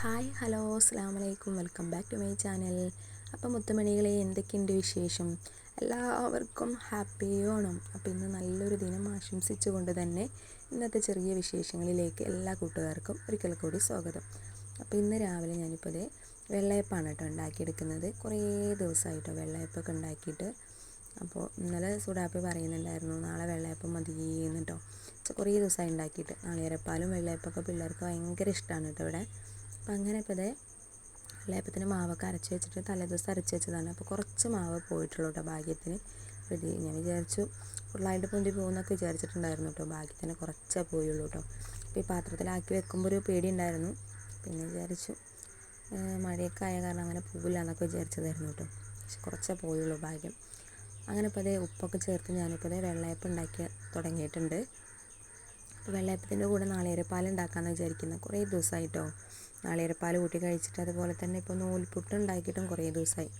Hi hello അസ്സാം വലൈക്കും welcome back to my channel. അപ്പം മുത്തുമണികളെ എന്തൊക്കെയുണ്ട് വിശേഷം? എല്ലാവർക്കും ഹാപ്പി ഓണം. അപ്പോൾ ഇന്ന് നല്ലൊരു ദിനം ആശംസിച്ചുകൊണ്ട് തന്നെ ഇന്നത്തെ ചെറിയ വിശേഷങ്ങളിലേക്ക് എല്ലാ കൂട്ടുകാർക്കും ഒരിക്കൽ കൂടി സ്വാഗതം. അപ്പോൾ ഇന്ന് രാവിലെ ഞാനിപ്പോൾ ഇതേ വെള്ളയപ്പാണ് കേട്ടോ ഉണ്ടാക്കിയെടുക്കുന്നത്. കുറേ ദിവസമായിട്ടോ വെള്ളയപ്പൊക്കെ ഉണ്ടാക്കിയിട്ട്. അപ്പോൾ ഇന്നലെ സുഡാപ്പി പറയുന്നുണ്ടായിരുന്നു നാളെ വെള്ളയപ്പം മതി എന്നിട്ടോ കുറേ ദിവസമായി ഉണ്ടാക്കിയിട്ട്. നാളികേരപ്പാലും വെള്ളയപ്പൊക്കെ പിള്ളേർക്ക് ഭയങ്കര ഇഷ്ടമാണ് കേട്ടോ ഇവിടെ. അപ്പോൾ അങ്ങനെ ഇപ്പോൾ ഇതേ ലേപ്പത്തിന് മാവൊക്കെ അരച്ച് വെച്ചിട്ട് തലേദിവസം അരച്ച് വെച്ചതാണ്. അപ്പോൾ കുറച്ച് മാവ് പോയിട്ടുള്ളൂ കേട്ടോ ഭാഗ്യത്തിന്. റെഡി. ഞാൻ വിചാരിച്ചു ഫുള്ളായിട്ട് പൊന്തി പോകുന്നൊക്കെ വിചാരിച്ചിട്ടുണ്ടായിരുന്നു കേട്ടോ ഭാഗ്യത്തിന് കുറച്ചേ പോയുള്ളൂ കേട്ടോ അപ്പോൾ ഈ പാത്രത്തിലാക്കി വെക്കുമ്പോൾ ഒരു പേടി ഉണ്ടായിരുന്നു. പിന്നെ വിചാരിച്ചു മഴയൊക്കെ ആയ കാരണം അങ്ങനെ പോവില്ല എന്നൊക്കെ വിചാരിച്ചതായിരുന്നു കേട്ടോ പക്ഷെ കുറച്ചേ പോയുള്ളൂ ഭാഗ്യം. അങ്ങനെ ഇപ്പോൾ അതേ ഉപ്പൊക്കെ ചേർത്ത് ഞാനിപ്പോൾ അതേ വെള്ളയപ്പം ഉണ്ടാക്കി തുടങ്ങിയിട്ടുണ്ട്. അപ്പോൾ വെള്ളയപ്പത്തിന്റെ കൂടെ നാളികേരപ്പാൽ ഉണ്ടാക്കാമെന്ന് വിചാരിക്കുന്നത് കുറേ ദിവസമായിട്ടോ. നാളികേരപ്പാൽ കൂട്ടി കഴിച്ചിട്ട് അതുപോലെ തന്നെ ഇപ്പോൾ നൂൽപുട്ട് ഉണ്ടാക്കിയിട്ടും കുറേ ദിവസമായി.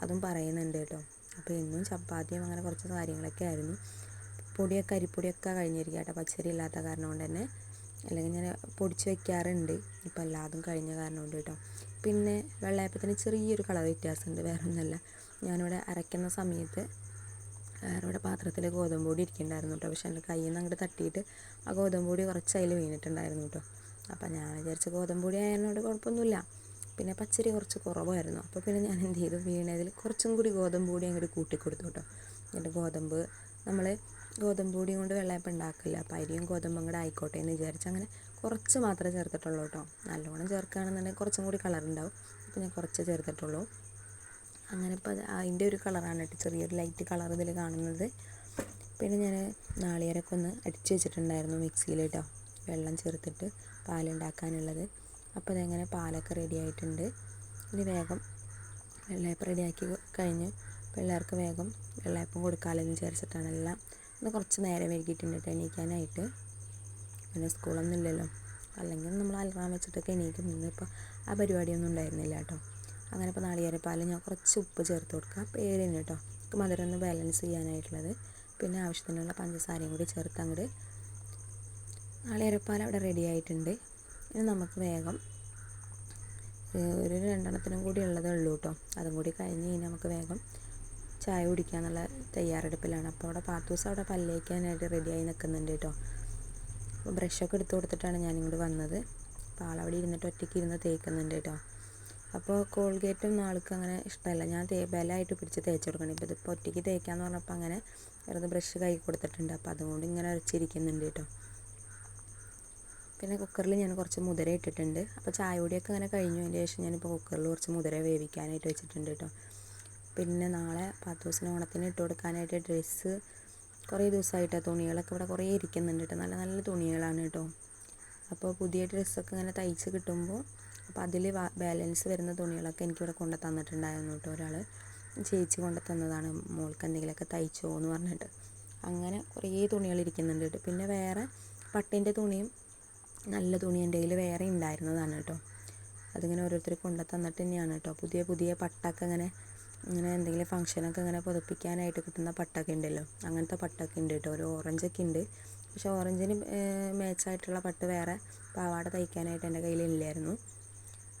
അതും പറയുന്നുണ്ട് കേട്ടോ. അപ്പോൾ ഇന്നും ചപ്പാത്തിയും അങ്ങനെ കുറച്ച് കാര്യങ്ങളൊക്കെ ആയിരുന്നു. പൊടിയൊക്കെ അരിപ്പൊടിയൊക്കെ കഴിഞ്ഞിരിക്കുക കേട്ടോ. പച്ചരി ഇല്ലാത്ത കാരണം കൊണ്ട് തന്നെ. അല്ലെങ്കിൽ ഞാൻ പൊടിച്ച് വെക്കാറുണ്ട്. ഇപ്പോൾ എല്ലാതും കഴിഞ്ഞ കാരണം കൊണ്ട് കേട്ടോ. പിന്നെ വെള്ളയപ്പത്തിന് ചെറിയൊരു കളർ വ്യത്യാസമുണ്ട്. വേറെ ഒന്നല്ല ഞാനിവിടെ അരയ്ക്കുന്ന സമയത്ത് വേറെ പാത്രത്തിൽ ഗോതമ്പ് പൊടി ഇരിക്കുന്നുണ്ടായിരുന്നു കേട്ടോ. പക്ഷെ എന്റെ കയ്യിൽ നിന്ന് അങ്ങോട്ട് തട്ടിയിട്ട് ആ ഗോതമ്പ് പൊടി കുറച്ച് അതിൽ വീണിട്ടുണ്ടായിരുന്നു കേട്ടോ. അപ്പോൾ ഞാൻ വിചാരിച്ച ഗോതമ്പ് പൊടി ആയതിനോട് കുഴപ്പമൊന്നുമില്ല. പിന്നെ പച്ചരി കുറച്ച് കുറവായിരുന്നു. അപ്പോൾ പിന്നെ ഞാൻ എന്ത് ചെയ്തു? വീണതിൽ കുറച്ചും കൂടി ഗോതമ്പ് പൊടി അങ്ങോട്ട് കൂട്ടിക്കൊടുത്തു കേട്ടോ എന്നിട്ട് ഗോതമ്പ് നമ്മൾ ഗോതമ്പ് പൊടി കൊണ്ട് വെള്ളയപ്പം ഉണ്ടാക്കില്ല. അപ്പോൾ അരിയും ഗോതമ്പും കൂടെ ആയിക്കോട്ടെ എന്ന് വിചാരിച്ച് അങ്ങനെ കുറച്ച് മാത്രമേ ചേർത്തിട്ടുള്ളൂ കേട്ടോ. നല്ലോണം ചേർക്കുകയാണെന്നുണ്ടെങ്കിൽ കുറച്ചും കൂടി കളർ ഉണ്ടാവും. അപ്പോൾ ഞാൻ കുറച്ച് ചേർത്തിട്ടുള്ളൂ. അങ്ങനെ ഇപ്പോൾ അത് അതിന്റെ ഒരു കളറാണ് കേട്ടോ. ചെറിയൊരു ലൈറ്റ് കളർ ഇതിൽ കാണുന്നത്. പിന്നെ ഞാൻ നാളികേരമൊക്കെ ഒന്ന് അടിച്ച് വെച്ചിട്ടുണ്ടായിരുന്നു മിക്സിയിൽ കേട്ടോ. വെള്ളം ചേർത്തിട്ട്. പാലുണ്ടാക്കാനുള്ളത്. അപ്പോൾ ഇതെങ്ങനെ പാലൊക്കെ റെഡി ആയിട്ടുണ്ട്. ഇനി വേഗം വെള്ളയപ്പം റെഡിയാക്കി കഴിഞ്ഞ് പിള്ളേർക്ക് വേഗം വെള്ളയപ്പം കൊടുക്കാമല്ലോ എന്ന് വിചാരിച്ചിട്ടാണ് എല്ലാം ഇന്ന് കുറച്ച് നേരം വൈകിയിട്ടുണ്ട് കേട്ടോ എണീക്കാനായിട്ട്. പിന്നെ സ്കൂളൊന്നും ഇല്ലല്ലോ. അല്ലെങ്കിൽ നമ്മൾ അലറാം വെച്ചിട്ടൊക്കെ എണീക്കും ഇന്നിപ്പോൾ ആ പരിപാടിയൊന്നും ഉണ്ടായിരുന്നില്ല കേട്ടോ. അങ്ങനെ ഇപ്പോൾ നാളികേരപ്പാൽ ഞാൻ കുറച്ച് ഉപ്പ് ചേർത്ത് കൊടുക്കുക പേരിന് കേട്ടോ. മധുരം ഒന്ന് ബാലൻസ് ചെയ്യാനായിട്ടുള്ളത്. പിന്നെ ആവശ്യത്തിനുള്ള പഞ്ചസാരയും കൂടി ചേർത്ത് അങ്ങോട്ട് നാളികേരപ്പാൽ അവിടെ റെഡി ആയിട്ടുണ്ട്. ഇനി നമുക്ക് വേഗം ഒരു രണ്ടെണ്ണത്തിനും കൂടി ഉള്ളതേ ഉള്ളൂ കേട്ടോ അതും കൂടി കഴിഞ്ഞ് കഴിഞ്ഞാൽ നമുക്ക് വേഗം ചായ കുടിക്കാന്നുള്ള തയ്യാറെടുപ്പിലാണ്. അപ്പോൾ അവിടെ പാത്തൂസ് അവിടെ പല്ലേക്കാനായിട്ട് റെഡിയായി നിൽക്കുന്നുണ്ട് കേട്ടോ അപ്പോൾ ബ്രഷൊക്കെ എടുത്ത് കൊടുത്തിട്ടാണ് ഞാനിങ്ങോട്ട് വന്നത്. അപ്പോൾ ആളവിടെ ഇരുന്നിട്ട് ഒറ്റയ്ക്ക് ഇരുന്ന് തേക്കുന്നുണ്ട് കേട്ടോ അപ്പോൾ കോൾഗേറ്റും ആൾക്ക് അങ്ങനെ ഇഷ്ടമല്ല. ഞാൻ തേ ബലമായിട്ട് പിടിച്ച് തേച്ച് കൊടുക്കണം. ഇപ്പോൾ ഇതിപ്പോൾ ഒറ്റയ്ക്ക് തേക്കാന്ന് പറഞ്ഞപ്പോൾ അങ്ങനെ വെറുതെ ബ്രഷ് കൈ കൊടുത്തിട്ടുണ്ട്. അപ്പോൾ അതുകൊണ്ട് ഇങ്ങനെ അരച്ചിരിക്കുന്നുണ്ട് കേട്ടോ പിന്നെ കുക്കറിൽ ഞാൻ കുറച്ച് മുതിര ഇട്ടിട്ടുണ്ട്. അപ്പോൾ ചായപൊടിയൊക്കെ ഇങ്ങനെ അങ്ങനെ കഴിഞ്ഞു. അതിന് ശേഷം ഞാനിപ്പോൾ കുക്കറിൽ കുറച്ച് മുതിര വേവിക്കാനായിട്ട് വെച്ചിട്ടുണ്ട് കേട്ടോ പിന്നെ നാളെ പത്ത് ദിവസത്തിന് ഓണത്തിന് ഇട്ട് കൊടുക്കാനായിട്ട് ഡ്രസ്സ് കുറേ ദിവസമായിട്ട് തുണികളൊക്കെ ഇവിടെ കുറേ ഇരിക്കുന്നുണ്ട് കേട്ടോ നല്ല നല്ല തുണികളാണ് കേട്ടോ അപ്പോൾ പുതിയ ഡ്രസ്സൊക്കെ ഇങ്ങനെ തയ്ച്ച് കിട്ടുമ്പോൾ അപ്പോൾ അതിൽ ബാലൻസ് വരുന്ന തുണികളൊക്കെ എനിക്കിവിടെ കൊണ്ട് തന്നിട്ടുണ്ടായിരുന്നു കേട്ടോ ഒരാൾ ചേച്ചി കൊണ്ട് തന്നതാണ് മോൾക്ക് എന്തെങ്കിലുമൊക്കെ തയ്ച്ചോ എന്ന് പറഞ്ഞിട്ട്. അങ്ങനെ കുറേ തുണികൾ ഇരിക്കുന്നുണ്ട് പിന്നെ വേറെ പട്ടിന്റെ തുണിയും നല്ല തുണി എന്റെ കയ്യിൽ വേറെ ഉണ്ടായിരുന്നതാണ് കേട്ടോ. അതിങ്ങനെ ഓരോരുത്തർ കൊണ്ടു തന്നിട്ട് തന്നെയാണ് കേട്ടോ. പുതിയ പുതിയ പട്ടൊക്കെ ഇങ്ങനെ ഇങ്ങനെ എന്തെങ്കിലും ഫംഗ്ഷനൊക്കെ ഇങ്ങനെ പുതപ്പിക്കാനായിട്ട് കിട്ടുന്ന പട്ടൊക്കെ ഉണ്ടല്ലോ. അങ്ങനത്തെ പട്ടൊക്കെ ഉണ്ട് കേട്ടോ. ഒരു ഓറഞ്ചൊക്കെ ഉണ്ട്. പക്ഷേ ഓറഞ്ചിന് മാച്ചായിട്ടുള്ള പട്ട് വേറെ പാവാട തയ്ക്കാനായിട്ട് എന്റെ കയ്യിലില്ലായിരുന്നു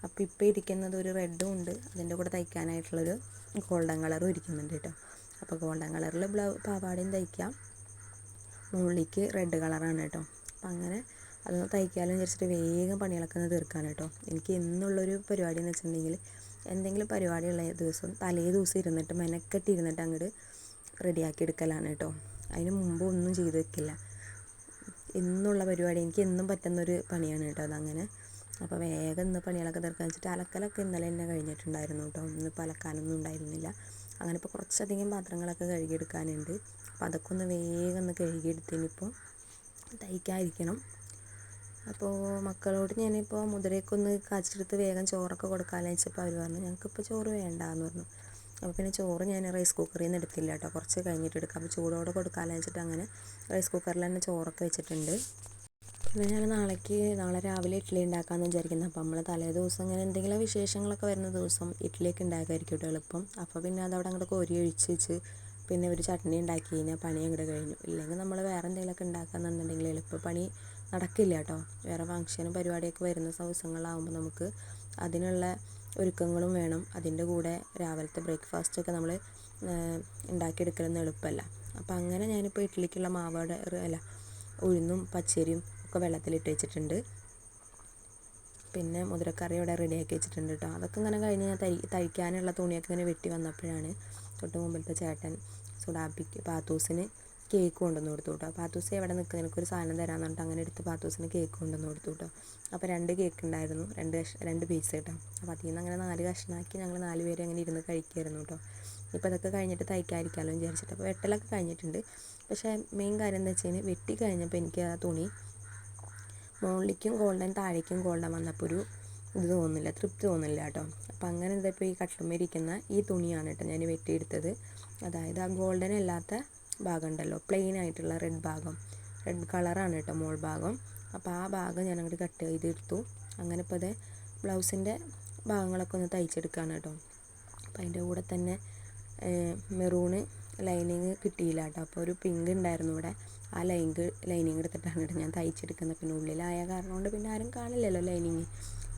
അപ്പോൾ ഇപ്പോൾ ഇരിക്കുന്നത് ഒരു റെഡും ഉണ്ട്. അതിന്റെ കൂടെ തയ്ക്കാനായിട്ടുള്ളൊരു ഗോൾഡൻ കളറും ഇരിക്കുന്നുണ്ട് കേട്ടോ. അപ്പോൾ ഗോൾഡൻ കളറിൽ ബ്ലൗ പാവാടയും തയ്ക്കാം. മുകളിലേക്ക് റെഡ് കളറാണ് കേട്ടോ. അപ്പം അങ്ങനെ അതൊന്ന് തയ്ക്കാമെന്ന് വിചാരിച്ചിട്ട് വേഗം പണികളൊക്കെ ഒന്ന് തീർക്കാൻ കേട്ടോ. എനിക്ക് എന്നുള്ളൊരു പരിപാടി എന്ന് വെച്ചിട്ടുണ്ടെങ്കിൽ എന്തെങ്കിലും പരിപാടിയുള്ള ദിവസം തലേ ദിവസം ഇരുന്നിട്ട് മെനക്കെട്ട് ഇരുന്നിട്ട് അങ്ങോട്ട് റെഡിയാക്കി എടുക്കലാണ് കേട്ടോ. അതിന് മുമ്പ് ഒന്നും ചെയ്ത് വെക്കില്ല. എന്നുള്ള പരിപാടി എനിക്ക് എന്നും പറ്റുന്നൊരു പണിയാണ് കേട്ടോ അതങ്ങനെ. അപ്പോൾ വേഗം ഇന്ന് പണികളൊക്കെ തീർക്കാൻ വെച്ചിട്ട് അലക്കലൊക്കെ ഇന്നലെ തന്നെ കഴിഞ്ഞിട്ടുണ്ടായിരുന്നു കേട്ടോ. ഇന്നിപ്പോൾ അലക്കാനൊന്നും ഉണ്ടായിരുന്നില്ല. അങ്ങനെ ഇപ്പോൾ കുറച്ചധികം പാത്രങ്ങളൊക്കെ കഴുകിയെടുക്കാനുണ്ട്. അപ്പോൾ അതൊക്കെ ഒന്ന് വേഗം ഒന്ന് കഴുകിയെടുത്തതിനിപ്പോൾ തയ്ക്കാതിരിക്കണം. അപ്പോൾ മക്കളോട് ഞാനിപ്പോൾ മുതിരയൊക്കെ ഒന്ന് കാച്ചെടുത്ത് വേഗം ചോറൊക്കെ കൊടുക്കാമെന്ന് വെച്ചപ്പോൾ അവർ പറഞ്ഞു ഞങ്ങൾക്കിപ്പോൾ ചോറ് വേണ്ട എന്ന് പറഞ്ഞു. അപ്പോൾ പിന്നെ ചോറ് ഞാൻ റൈസ് കുക്കറിൽ നിന്ന് എടുത്തില്ല കേട്ടോ കുറച്ച് കഴിഞ്ഞിട്ട് എടുക്കാം. അപ്പോൾ ചൂടോടെ കൊടുക്കാമെന്ന് വെച്ചിട്ട് അങ്ങനെ റൈസ് കുക്കറിൽ തന്നെ ചോറൊക്കെ വെച്ചിട്ടുണ്ട്. പിന്നെ ഞാൻ നാളേക്ക് നാളെ രാവിലെ ഇഡ്ഡലി ഉണ്ടാക്കാമെന്ന് വിചാരിക്കുന്നത് അപ്പോൾ നമ്മൾ തലേ ദിവസം ഇങ്ങനെ എന്തെങ്കിലും വിശേഷങ്ങളൊക്കെ വരുന്ന ദിവസം ഇഡ്ഡലിയൊക്കെ ഉണ്ടാക്കായിരിക്കും എളുപ്പം. അപ്പോൾ പിന്നെ അതവിടെ അങ്ങോട്ട് കോരി ഒഴിച്ച് വെച്ച് പിന്നെ ഒരു ചട്നി ഉണ്ടാക്കി കഴിഞ്ഞാൽ പണി അങ്ങോട്ട് കഴിഞ്ഞു. ഇല്ലെങ്കിൽ നമ്മൾ വേറെ എന്തെങ്കിലുമൊക്കെ ഉണ്ടാക്കാന്നുണ്ടെങ്കിൽ എളുപ്പ പണി നടക്കില്ല കേട്ടോ വേറെ ഫംഗ്ഷനും പരിപാടിയൊക്കെ വരുന്ന ദിവസങ്ങളാകുമ്പോൾ നമുക്ക് അതിനുള്ള ഒരുക്കങ്ങളും വേണം. അതിന്റെ കൂടെ രാവിലത്തെ ബ്രേക്ക്ഫാസ്റ്റൊക്കെ നമ്മൾ ഉണ്ടാക്കിയെടുക്കലൊന്നും എളുപ്പമല്ല അപ്പോൾ അങ്ങനെ ഞാനിപ്പോൾ ഇഡ്ഡലിക്കുള്ള മാവോടെ അല്ല ഉഴുന്നും പച്ചരിയും ഒക്കെ വെള്ളത്തിലിട്ട് വെച്ചിട്ടുണ്ട്. പിന്നെ മുതിരക്കറി ഇവിടെ റെഡിയാക്കി വെച്ചിട്ടുണ്ട് കേട്ടോ അതൊക്കെ ഇങ്ങനെ കഴിഞ്ഞ് ഞാൻ തൈ തയ്ക്കാനുള്ള തുണിയൊക്കെ ഇങ്ങനെ വെട്ടി വന്നപ്പോഴാണ് തൊട്ട് മുമ്പിലത്തെ ചേട്ടൻ സുഡാപ്പിക്ക് പാത്തൂസിന് കേക്ക് കൊണ്ടുവന്ന് കൊടുത്തു കേട്ടോ. പാത്തൂസ് എവിടെ നിൽക്കുക എനിക്കൊരു സാധനം തരാമെന്ന് പറഞ്ഞിട്ട് അങ്ങനെ എടുത്ത് പാത്തൂസിന് കേക്ക് കൊണ്ടുവന്ന് കൊടുത്തു കേട്ടോ. അപ്പോൾ രണ്ട് കേക്ക് ഉണ്ടായിരുന്നു. രണ്ട് കഷ രണ്ട് പീസ് കേട്ടോ. അപ്പോൾ അതിൽ നിന്ന് അങ്ങനെ നാല് കഷ്ണമാക്കി ഞങ്ങൾ നാല് പേര് അങ്ങനെ ഇരുന്ന് കഴിക്കുമായിരുന്നു കേട്ടോ. ഇപ്പോൾ അതൊക്കെ കഴിഞ്ഞിട്ട് തയ്ക്കാതിരിക്കാമല്ലോ വിചാരിച്ചിട്ട്. അപ്പോൾ വെട്ടലൊക്കെ കഴിഞ്ഞിട്ടുണ്ട്. പക്ഷേ മെയിൻ കാര്യം എന്താ വെച്ച് കഴിഞ്ഞാൽ വെട്ടി കഴിഞ്ഞപ്പോൾ എനിക്ക് ആ തുണി മുകളിലേക്കും ഗോൾഡൻ താഴേക്കും ഗോൾഡൻ വന്നപ്പോൾ ഒരു ഇത് തോന്നുന്നില്ല തൃപ്തി തോന്നുന്നില്ല കേട്ടോ. അപ്പോൾ അങ്ങനെ എന്താ ഇപ്പോൾ ഈ കട്ടുമ്മരിക്കുന്ന ഈ തുണിയാണ് കേട്ടോ ഞാൻ വെട്ടിയെടുത്തത്. അതായത് ആ ഗോൾഡൻ അല്ലാത്ത ഭാഗം ഉണ്ടല്ലോ പ്ലെയിൻ ആയിട്ടുള്ള റെഡ് ഭാഗം. റെഡ് കളറാണ് കേട്ടോ മോൾ ഭാഗം. അപ്പോൾ ആ ഭാഗം ഞാൻ അങ്ങോട്ട് കട്ട് ചെയ്തെടുത്തു. അങ്ങനെ ഇപ്പോൾ അത് ബ്ലൗസിന്റെ ഭാഗങ്ങളൊക്കെ ഒന്ന് തയ്ച്ചെടുക്കുകയാണ് കേട്ടോ. അപ്പോൾ അതിന്റെ കൂടെ തന്നെ മെറൂണ് ലൈനിങ് കിട്ടിയില്ല കേട്ടോ. അപ്പോൾ ഒരു പിങ്ക് ഉണ്ടായിരുന്നു ഇവിടെ. ആ ലൈനിങ് ലൈനിങ് എടുത്തിട്ടാണ് കേട്ടോ ഞാൻ തയ്ച്ചെടുക്കുന്നത്. പിന്നെ ഉള്ളിലായ കാരണം കൊണ്ട് പിന്നെ ആരും കാണില്ലല്ലോ ലൈനിങ്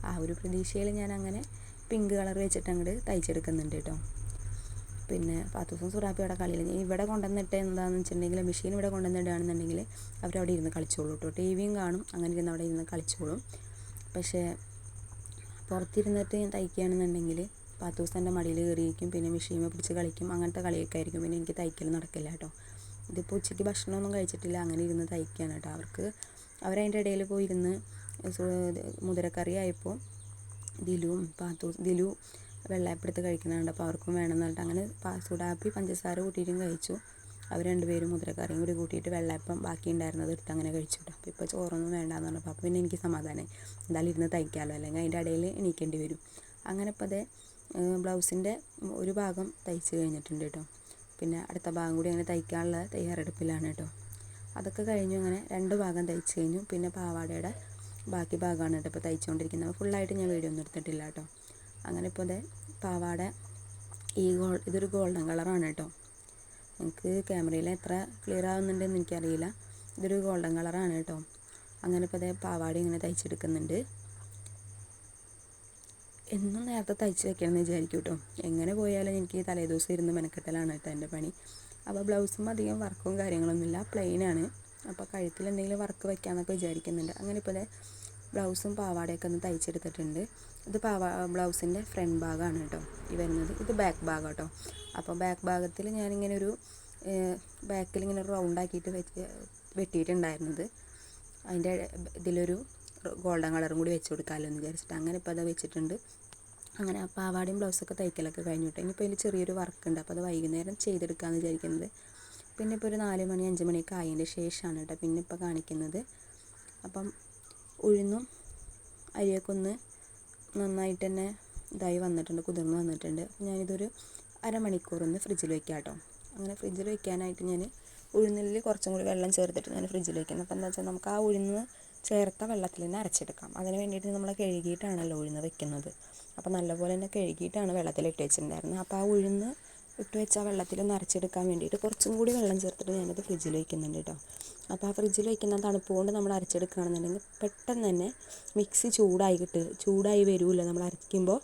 ആ ഒരു പ്രതീക്ഷയിൽ ഞാൻ അങ്ങനെ പിങ്ക് കളർ വെച്ചിട്ട് അങ്ങോട്ട് തയ്ച്ചെടുക്കുന്നുണ്ട് കേട്ടോ. പിന്നെ പാത്തൂസും സുറാപ്പി അവിടെ കളിയിൽ ഇവിടെ കൊണ്ടുവന്നിട്ട് എന്താണെന്ന് വെച്ചിട്ടുണ്ടെങ്കിൽ മെഷീൻ ഇവിടെ കൊണ്ടുവന്നിടുകയാണെന്നുണ്ടെങ്കിൽ അവരവിടെ ഇരുന്ന് കളിച്ചോളൂ കേട്ടോ ടി വിയും കാണും. അങ്ങനെ ഇരുന്ന് അവിടെ ഇരുന്ന് കളിച്ചോളും. പക്ഷേ പുറത്തിരുന്നിട്ട് ഞാൻ തയ്ക്കുകയാണെന്നുണ്ടെങ്കിൽ പാത്തൂസ് എന്റെ മടിയിൽ കയറിയിരിക്കും. പിന്നെ മെഷീൻ പിടിച്ച് കളിക്കും. അങ്ങനത്തെ കളിയൊക്കെ ആയിരിക്കും. പിന്നെ എനിക്ക് തയ്ക്കൽ നടക്കില്ല കേട്ടോ ഇതിപ്പോൾ ഉച്ചയ്ക്ക് ഭക്ഷണമൊന്നും കഴിച്ചിട്ടില്ല. അങ്ങനെ ഇരുന്ന് തയ്ക്കുകയാണ് കേട്ടോ അവർക്ക് അവരതിന്റെ ഇടയിൽ പോയി ഇരുന്ന് മുതിരക്കറി ആയപ്പോൾ ദിലുവും പാത്തൂസ് ദിലു വെള്ളയപ്പെടുത്ത് കഴിക്കുന്നുണ്ട് അപ്പോൾ അവർക്കും വേണമെന്ന് പറഞ്ഞിട്ട് അങ്ങനെ സുഡാപ്പി പഞ്ചസാര കൂട്ടിയിട്ടും കഴിച്ചു. അവർ രണ്ടുപേരും മുതിരക്കറിയും കൂടി കൂട്ടിയിട്ട് വെള്ളയപ്പം ബാക്കി ഉണ്ടായിരുന്നത് എടുത്ത് അങ്ങനെ കഴിച്ചു കേട്ടോ അപ്പോൾ ഇപ്പോൾ ചോറൊന്നും വേണ്ടാന്ന് പറഞ്ഞപ്പോൾ അപ്പോൾ പിന്നെ എനിക്ക് സമാധാനമായി എന്തായാലും ഇരുന്ന് തയ്ക്കാമല്ലോ അല്ലെങ്കിൽ അതിന്റെ ഇടയിൽ എണീക്കേണ്ടി വരും. അങ്ങനെ ഇപ്പോൾ അതേ ബ്ലൗസിന്റെ ഒരു ഭാഗം തയ്ച്ച് കഴിഞ്ഞിട്ടുണ്ട് കേട്ടോ. പിന്നെ അടുത്ത ഭാഗം കൂടി അങ്ങനെ തയ്ക്കാനുള്ള തയ്യാറെടുപ്പിലാണ് കേട്ടോ. അതൊക്കെ കഴിഞ്ഞു അങ്ങനെ രണ്ട് ഭാഗം തയ്ച്ച് കഴിഞ്ഞു. പിന്നെ പാവാടയുടെ ബാക്കി ഭാഗമാണ് കേട്ടോ ഇപ്പോൾ തയ്ച്ചുകൊണ്ടിരിക്കുന്നത്. ഫുള്ളായിട്ട് ഞാൻ വീഡിയോ ഒന്നും എടുത്തിട്ടില്ല കേട്ടോ. അങ്ങനെ ഇപ്പോൾ ഇതേ പാവാട ഈ ഗോൾ ഇതൊരു ഗോൾഡൻ കളറാണ് കേട്ടോ. എനിക്ക് ക്യാമറയിൽ എത്ര ക്ലിയർ ആവുന്നുണ്ടെന്ന് എനിക്കറിയില്ല. ഇതൊരു ഗോൾഡൻ കളറാണ് കേട്ടോ. അങ്ങനെ ഇപ്പോൾ അതേ പാവാട ഇങ്ങനെ തയ്ച്ചെടുക്കുന്നുണ്ട്. എന്നും നേരത്തെ തയ്ച്ച് വെക്കണമെന്ന് വിചാരിക്കും കേട്ടോ. എങ്ങനെ പോയാലും എനിക്ക് തലേദിവസം ഇരുന്ന് മെനക്കെട്ടലാണ് കേട്ടോ എന്റെ പണി. അപ്പോൾ ബ്ലൗസും അധികം വർക്കും കാര്യങ്ങളൊന്നുമില്ല. പ്ലെയിനാണ് അപ്പോൾ കഴുത്തിൽ എന്തെങ്കിലും വർക്ക് വയ്ക്കാമെന്നൊക്കെ വിചാരിക്കുന്നുണ്ട്. അങ്ങനെ ഇപ്പോൾ ബ്ലൗസും പാവാടയൊക്കെ ഒന്ന് തയ്ച്ചെടുത്തിട്ടുണ്ട്. ഇത് പാവാ ബ്ലൗസിന്റെ ഫ്രണ്ട് ഭാഗമാണ് കേട്ടോ. ഈ വരുന്നത്. ഇത് ബാക്ക് ഭാഗം കേട്ടോ. അപ്പോൾ ബാക്ക് ഭാഗത്തിൽ ഞാനിങ്ങനെ ഒരു ബാക്കിൽ ഇങ്ങനെ റൗണ്ട് ആക്കിയിട്ട് വെച്ച് വെട്ടിയിട്ടുണ്ടായിരുന്നത്. അതിന്റെ ഇതിലൊരു ഗോൾഡൻ കളറും കൂടി വെച്ച് കൊടുക്കാമല്ലോ എന്ന് വിചാരിച്ചിട്ട് അങ്ങനെ ഇപ്പോൾ അത് വെച്ചിട്ടുണ്ട്. അങ്ങനെ ആ പാവാടയും ബ്ലൗസൊക്കെ തയ്ക്കലൊക്കെ കഴിഞ്ഞു ഇനി ഇനിയിപ്പോൾ ഇതിൽ ചെറിയൊരു വർക്ക് ഉണ്ട്. അപ്പോൾ അത് വൈകുന്നേരം ചെയ്തെടുക്കാമെന്ന് വിചാരിക്കുന്നത്. പിന്നെ ഇപ്പോൾ ഒരു നാല് മണി അഞ്ച് മണിയൊക്കെ ആയതിന്റെ ശേഷമാണ് കേട്ടോ പിന്നെ ഇപ്പോൾ കാണിക്കുന്നത്. അപ്പം ഉഴുന്നും അരിയൊക്കെ ഒന്ന് നന്നായിട്ട് തന്നെ ഇതായി വന്നിട്ടുണ്ട് കുതിർന്ന് വന്നിട്ടുണ്ട്. ഞാനിതൊരു അരമണിക്കൂർ ഒന്ന് ഫ്രിഡ്ജിൽ വെക്കാം കേട്ടോ അങ്ങനെ ഫ്രിഡ്ജിൽ വെക്കാനായിട്ട് ഞാൻ ഉഴുന്നിൽ കുറച്ചും കൂടി വെള്ളം ചേർത്തിട്ട് ഞാൻ ഫ്രിഡ്ജിൽ വെക്കുന്നത്. അപ്പോൾ എന്താ വെച്ചാൽ നമുക്ക് ആ ഉഴുന്ന് ചേർത്ത വെള്ളത്തിൽ തന്നെ അരച്ചെടുക്കാം. അതിന് വേണ്ടിയിട്ട് നമ്മൾ കഴുകിയിട്ടാണല്ലോ ഉഴുന്ന് വെക്കുന്നത്. അപ്പോൾ നല്ലപോലെ തന്നെ കഴുകിയിട്ടാണ് വെള്ളത്തിൽ ഇട്ട് വെച്ചിട്ടുണ്ടായിരുന്നത്. അപ്പോൾ ആ ഉഴുന്ന് ഇട്ട് വെച്ച വെള്ളത്തിൽ അരച്ചെടുക്കാൻ വേണ്ടിയിട്ട് കുറച്ചും കൂടി വെള്ളം ചേർത്തിട്ട് ഞാനത് ഫ്രിഡ്ജിൽ വയ്ക്കുന്നുണ്ട് കേട്ടോ. അപ്പോൾ ആ ഫ്രിഡ്ജിൽ വയ്ക്കുന്ന തണുപ്പ് കൊണ്ട് നമ്മൾ അരച്ചെടുക്കുകയാണെന്നുണ്ടെങ്കിൽ പെട്ടെന്ന് തന്നെ മിക്സി ചൂടായി കിട്ടും ചൂടായി വരുമല്ലോ നമ്മൾ അരയ്ക്കുമ്പോൾ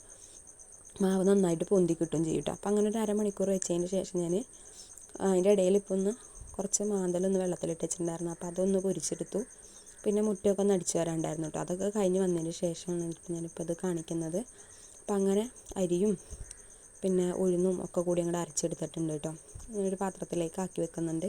മാവ് നന്നായിട്ട് പൊന്തി കിട്ടും ചെയ്യും കേട്ടോ. അപ്പോൾ അങ്ങനെ ഒരു അരമണിക്കൂർ വെച്ചതിന് ശേഷം ഞാൻ അതിന്റെ ഇടയിൽ ഇപ്പോൾ ഒന്ന് കുറച്ച് മാന്തലൊന്ന് വെള്ളത്തിലിട്ട് വെച്ചിട്ടുണ്ടായിരുന്നു. അപ്പോൾ അതൊന്ന് പൊരിച്ചെടുത്തു. പിന്നെ മുട്ടയൊക്കെ ഒന്ന് അടിച്ചു വരാണ്ടായിരുന്നു കേട്ടോ. അതൊക്കെ കഴിഞ്ഞ് വന്നതിന് ശേഷമാണ് ഞാനിപ്പോൾ ഇത് കാണിക്കുന്നത്. അപ്പം അങ്ങനെ അരിയും പിന്നെ ഉഴുന്നും ഒക്കെ കൂടി അങ്ങോട്ട് അരച്ചെടുത്തിട്ടുണ്ട് കേട്ടോ. ഒരു പാത്രത്തിലേക്ക് ആക്കി വെക്കുന്നുണ്ട്.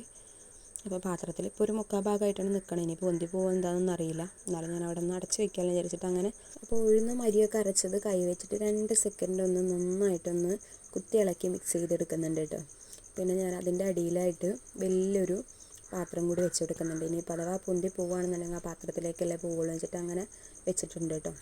അപ്പോൾ പാത്രത്തിൽ ഇപ്പോൾ ഒരു മുക്കാൽ ഭാഗമായിട്ടാണ് നിൽക്കണത് ഇനി പൊന്തി പോകുമോ എന്താണെന്നൊന്നും അറിയില്ല. എന്നാലും ഞാൻ അവിടെ നിന്ന് അടച്ച് വെക്കാമെന്ന് വിചാരിച്ചിട്ട് അങ്ങനെ അപ്പോൾ ഉഴുന്നും മരിയൊക്കെ അരച്ചത് കൈ വെച്ചിട്ട് രണ്ട് സെക്കൻഡ് ഒന്ന് നന്നായിട്ടൊന്ന് കുത്തി ഇളക്കി മിക്സ് ചെയ്തെടുക്കുന്നുണ്ട് കേട്ടോ. പിന്നെ ഞാൻ അതിന്റെ അടിയിലായിട്ട് വലിയൊരു പാത്രം കൂടി വെച്ചെടുക്കുന്നുണ്ട്. ഇനി ഇപ്പോൾ അഥവാ പൊന്തി പോവുകയാണെന്നുണ്ടെങ്കിൽ ആ പാത്രത്തിലേക്കല്ലേ പോവുള്ളൂ വെച്ചിട്ട് അങ്ങനെ വെച്ചിട്ടുണ്ട് കേട്ടോ.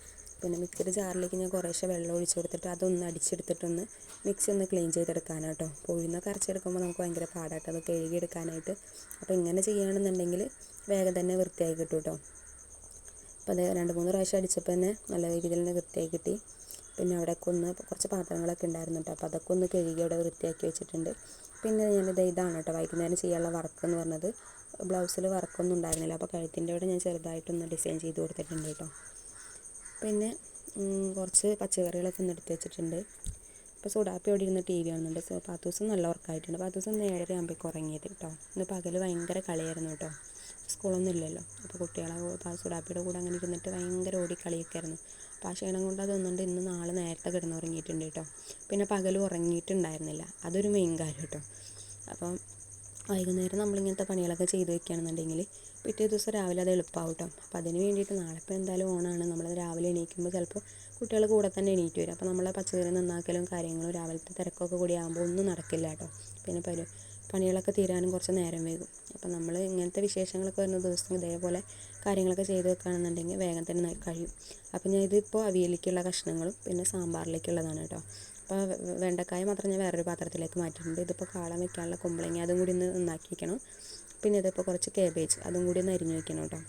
പിന്നെ മിക്സിയുടെ ജാറിലേക്ക് ഞാൻ കുറേശ്ശെ വെള്ളം ഒഴിച്ച് കൊടുത്തിട്ട് അതൊന്ന് അടിച്ചെടുത്തിട്ടൊന്ന് മിക്സി ഒന്ന് ക്ലീൻ ചെയ്തെടുക്കാനാണ് കേട്ടോ. ഉഴുന്നൊക്കെ അരച്ചെടുക്കുമ്പോൾ നമുക്ക് ഭയങ്കര പാടാട്ടോ. അത് കഴുകിയെടുക്കാനായിട്ട്. അപ്പോൾ ഇങ്ങനെ ചെയ്യുകയാണെന്നുണ്ടെങ്കിൽ വേഗം തന്നെ വൃത്തിയായി കിട്ടും കേട്ടോ. അപ്പോൾ അത് രണ്ട് മൂന്ന് പ്രാവശ്യം അടിച്ചപ്പോൾ തന്നെ നല്ല രീതിയിൽ തന്നെ വൃത്തിയായി കിട്ടി. പിന്നെ അവിടെയൊക്കെ ഒന്ന് കുറച്ച് പാത്രങ്ങളൊക്കെ ഉണ്ടായിരുന്നു കേട്ടോ. അപ്പോൾ അതൊക്കെ ഒന്ന് കഴുകി അവിടെ വൃത്തിയാക്കി വെച്ചിട്ടുണ്ട്. പിന്നെ ഞാനിത് ഇതാണ് കേട്ടോ. വൈകുന്നേരം ചെയ്യാനുള്ള വർക്ക് എന്ന് പറഞ്ഞത്. ബ്ലൗസിൽ വർക്കൊന്നും ഉണ്ടായിരുന്നില്ല. അപ്പോൾ കഴുത്തിന്റെ അവിടെ ഞാൻ ചെറുതായിട്ടൊന്ന് ഡിസൈൻ ചെയ്ത് കൊടുത്തിട്ടുണ്ട് കേട്ടോ. പിന്നെ കുറച്ച് പച്ചക്കറികളൊക്കെ ഒന്ന് എടുത്ത് വെച്ചിട്ടുണ്ട്. ഇപ്പോൾ സുഡാപ്പി അവിടെ ഇരുന്ന് ടി വി കാണുന്നുണ്ട്. സോ പാത്തൂസം നല്ല ഉറക്കമായിട്ടുണ്ട് പാത്തൂസം നേരെ ആകുമ്പോഴേക്കും ഉറങ്ങിയത് കേട്ടോ. ഇന്ന് പകൽ ഭയങ്കര കളിയായിരുന്നു കേട്ടോ. സ്കൂളൊന്നും ഇല്ലല്ലോ. അപ്പോൾ കുട്ടികളെ സുഡാപ്പിയുടെ കൂടെ അങ്ങനെ ഇരുന്നിട്ട് ഭയങ്കര ഓടിക്കളിയൊക്കെ ആയിരുന്നു. അപ്പോൾ ആ ക്ഷീണം കൊണ്ട് അതൊന്നുകൊണ്ട് ഇന്ന് നാളെ നേരത്തെ കിടന്നുറങ്ങിയിട്ടുണ്ട് കേട്ടോ. പിന്നെ പകൽ ഉറങ്ങിയിട്ടുണ്ടായിരുന്നില്ല. അതൊരു മെയിൻ കാര്യം കേട്ടോ. അപ്പം വൈകുന്നേരം നമ്മളിങ്ങനത്തെ പണികളൊക്കെ ചെയ്ത് വെക്കുകയാണെന്നുണ്ടെങ്കിൽ പിറ്റേ ദിവസം രാവിലെ അത് എളുപ്പമാവും കേട്ടോ അപ്പോൾ അതിന് വേണ്ടിയിട്ട് നാളെ ഇപ്പോൾ എന്തായാലും ഓണാണ്. നമ്മളത് രാവിലെ എണീക്കുമ്പോൾ ചിലപ്പോൾ കുട്ടികൾ കൂടെ തന്നെ എണീറ്റ് വരും. അപ്പോൾ നമ്മളെ പച്ചക്കറി നന്നാക്കലും കാര്യങ്ങളും രാവിലത്തെ തിരക്കൊക്കെ കൂടി ആകുമ്പോൾ ഒന്നും നടക്കില്ല കേട്ടോ. പിന്നെ പരു പണികളൊക്കെ തീരാനും കുറച്ച് നേരം വൈകും. അപ്പോൾ നമ്മൾ ഇങ്ങനത്തെ വിശേഷങ്ങളൊക്കെ വരുന്ന ദിവസം ഇതേപോലെ കാര്യങ്ങളൊക്കെ ചെയ്ത് വെക്കുകയാണെന്നുണ്ടെങ്കിൽ വേഗം തന്നെ കഴിയും. അപ്പോൾ ഞാൻ ഇതിപ്പോൾ അവിയലിക്കുള്ള കഷ്ണങ്ങളും പിന്നെ സാമ്പാറിലേക്കുള്ളതാണ് കേട്ടോ. അപ്പോൾ വെണ്ടക്കായ മാത്രം ഞാൻ വേറൊരു പാത്രത്തിലേക്ക് മാറ്റിയിട്ടുണ്ട്. ഇതിപ്പോൾ കാളം വെക്കാനുള്ള കുമ്പളങ്ങി അതും കൂടി ഒന്ന് നന്നാക്കി വെക്കണം പിന്നെ ഇതിപ്പോൾ കുറച്ച് കേബേജ് അതും കൂടി ഒന്ന് അരിഞ്ഞ് വെക്കണം കേട്ടോ.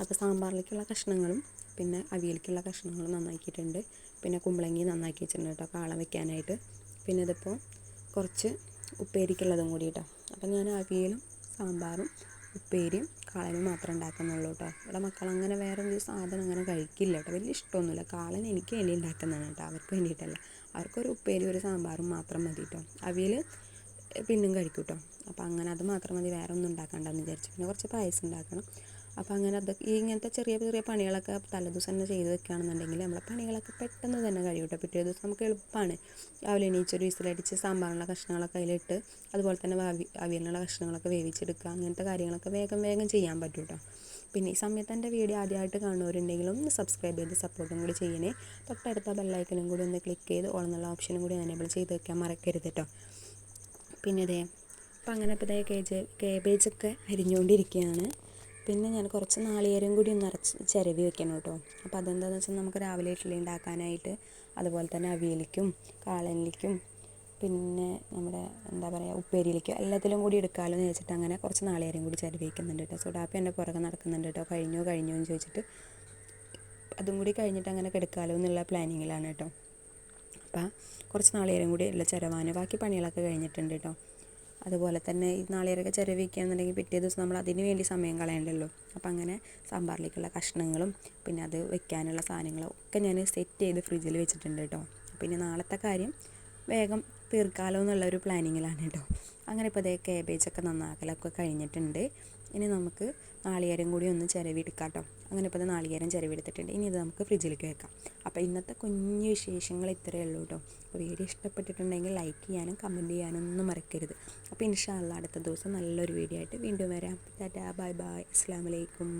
അപ്പോൾ സാമ്പാറിലേക്കുള്ള കഷ്ണങ്ങളും പിന്നെ അവിയലിക്കുള്ള കഷ്ണങ്ങളും നന്നാക്കിയിട്ടുണ്ട്. പിന്നെ കുമ്പളങ്ങി നന്നാക്കി വെച്ചിട്ടുണ്ട് കേട്ടോ കാളൻ വെക്കാനായിട്ട്. പിന്നെ ഇതിപ്പോൾ കുറച്ച് ഉപ്പേരിക്കുള്ളതും കൂടി കേട്ടോ. അപ്പോൾ ഞാൻ അവിയലും സാമ്പാറും ഉപ്പേരിയും കാളനും മാത്രം ഉണ്ടാക്കുന്നുള്ളൂ കേട്ടോ. ഇവിടെ മക്കൾ അങ്ങനെ വേറെ ഒരു സാധനം അങ്ങനെ കഴിക്കില്ല കേട്ടോ. വലിയ ഇഷ്ടമൊന്നുമില്ല. കാളൻ എനിക്ക് വേണ്ടി ഉണ്ടാക്കുന്നതാണ് കേട്ടോ. അവർക്ക് വേണ്ടിയിട്ടല്ല. അവർക്കൊരു ഉപ്പേരി ഒരു സാമ്പാറും മാത്രം മതി കേട്ടോ. അവിയൽ പിന്നും കഴിക്കും കേട്ടോ. അപ്പോൾ അങ്ങനെ അത് മാത്രം മതി വേറെ ഒന്നും ഉണ്ടാക്കണ്ടെന്ന് വിചാരിച്ചു. പിന്നെ കുറച്ച് പായസം ഉണ്ടാക്കണം. അപ്പോൾ അങ്ങനെ അത് ഇങ്ങനത്തെ ചെറിയ ചെറിയ പണികളൊക്കെ തലേദിവസം തന്നെ ചെയ്ത് വെക്കുകയാണെന്നുണ്ടെങ്കിൽ നമ്മളെ പണികളൊക്കെ പെട്ടെന്ന് തന്നെ കഴിയൂട്ടോ പിറ്റേ ദിവസം നമുക്ക് എളുപ്പമാണ്. രാവിലെ എണീച്ചൊരു വിസിലടിച്ച് സാമ്പാറിനുള്ള കഷ്ണങ്ങളൊക്കെ അതിലിട്ട് അതുപോലെ തന്നെ അവി അവിയലിനുള്ള കഷ്ണങ്ങളൊക്കെ വേവിച്ചെടുക്കുക. അങ്ങനത്തെ കാര്യങ്ങളൊക്കെ വേഗം വേഗം ചെയ്യാൻ പറ്റും കേട്ടോ. പിന്നെ ഈ സമയത്ത് എന്റെ വീഡിയോ ആദ്യമായിട്ട് കാണുന്നവരുണ്ടെങ്കിലും ഒന്ന് സബ്സ്ക്രൈബ് ചെയ്ത് സപ്പോർട്ടും കൂടി ചെയ്യണേ. തൊട്ടടുത്ത ബെല്ലൈക്കനും കൂടി ഒന്ന് ക്ലിക്ക് ചെയ്ത് ഓൾ എന്നുള്ള ഓപ്ഷനും കൂടി എനേബിൾ ചെയ്ത് വെക്കാൻ മറക്കരുത് കേട്ടോ. പിന്നെ ഇതേ അപ്പം അങ്ങനെ ഇപ്പോൾ ഇതായ കേജ് കേബേജൊക്കെ അരിഞ്ഞുകൊണ്ടിരിക്കുകയാണ്. പിന്നെ ഞാൻ കുറച്ച് നാളികേരം കൂടി ഒന്ന് അരച്ച് ചിരവി വെക്കണം കേട്ടോ. അപ്പോൾ അതെന്താണെന്ന് വെച്ചാൽ നമുക്ക് രാവിലെ ഇഡ്ഡലി ഉണ്ടാക്കാനായിട്ട് അതുപോലെ തന്നെ അവിയലിക്കും കാളനിലേക്കും പിന്നെ നമ്മുടെ എന്താ പറയുക ഉപ്പേരിയിലേക്കും എല്ലാത്തിലും കൂടി എടുക്കാമല്ലോ എന്ന് വെച്ചിട്ട് അങ്ങനെ കുറച്ച് നാളികേരം കൂടി ചിരവി വയ്ക്കുന്നുണ്ട് കേട്ടോ. സുഡാപ്പി എന്റെ പുറകെ നടക്കുന്നുണ്ട് കേട്ടോ. കഴിഞ്ഞോ കഴിഞ്ഞോ എന്ന് ചോദിച്ചിട്ട് അതും കൂടി കഴിഞ്ഞിട്ട് അങ്ങനെ കിടക്കാമല്ലോ എന്നുള്ള പ്ലാനിങ്ങിലാണ് കേട്ടോ. അപ്പം കുറച്ച് നാളികേരം കൂടി എല്ലാം ചിരവാന് ബാക്കി പണികളൊക്കെ കഴിഞ്ഞിട്ടുണ്ട് കേട്ടോ. അതുപോലെ തന്നെ ഈ നാളികേരമൊക്കെ ചിരവിക്കുകയാണെന്നുണ്ടെങ്കിൽ പിറ്റേ ദിവസം നമ്മൾ അതിന് വേണ്ടി സമയം കളയണ്ടല്ലോ. അപ്പം അങ്ങനെ സാമ്പാറിലേക്കുള്ള കഷ്ണങ്ങളും പിന്നെ അത് വെക്കാനുള്ള സാധനങ്ങളും ഒക്കെ ഞാൻ സെറ്റ് ചെയ്ത് ഫ്രിഡ്ജിൽ വെച്ചിട്ടുണ്ട് കേട്ടോ. പിന്നെ നാളത്തെ കാര്യം വേഗം തീർക്കാലോ എന്നുള്ള ഒരു പ്ലാനിങ്ങിലാണ് കേട്ടോ. അങ്ങനെ ഇപ്പോൾ അതേ കേബേജൊക്കെ നന്നാക്കലൊക്കെ കഴിഞ്ഞിട്ടുണ്ട്. ഇനി നമുക്ക് നാളികേരം കൂടി ഒന്ന് ചിരവിയെടുക്കാം കേട്ടോ. അങ്ങനെ ഇപ്പോൾ നാളികേരം ചിരവിയെടുത്തിട്ടുണ്ട്. ഇനി ഇത് നമുക്ക് ഫ്രിഡ്ജിലേക്ക് വെക്കാം. അപ്പോൾ ഇന്നത്തെ കുഞ്ഞു വിശേഷങ്ങൾ ഇത്രയേ ഉള്ളൂ കേട്ടോ. അപ്പോൾ വീഡിയോ ഇഷ്ടപ്പെട്ടിട്ടുണ്ടെങ്കിൽ ലൈക്ക് ചെയ്യാനും കമന്റ് ചെയ്യാനും ഒന്നും മറക്കരുത്. അപ്പോൾ ഇൻഷാല്ല അടുത്ത ദിവസം നല്ലൊരു വീഡിയോ ആയിട്ട് വീണ്ടും വരാം. ടാറ്റാ ബൈ ബൈ അസ്സാം വലൈക്കും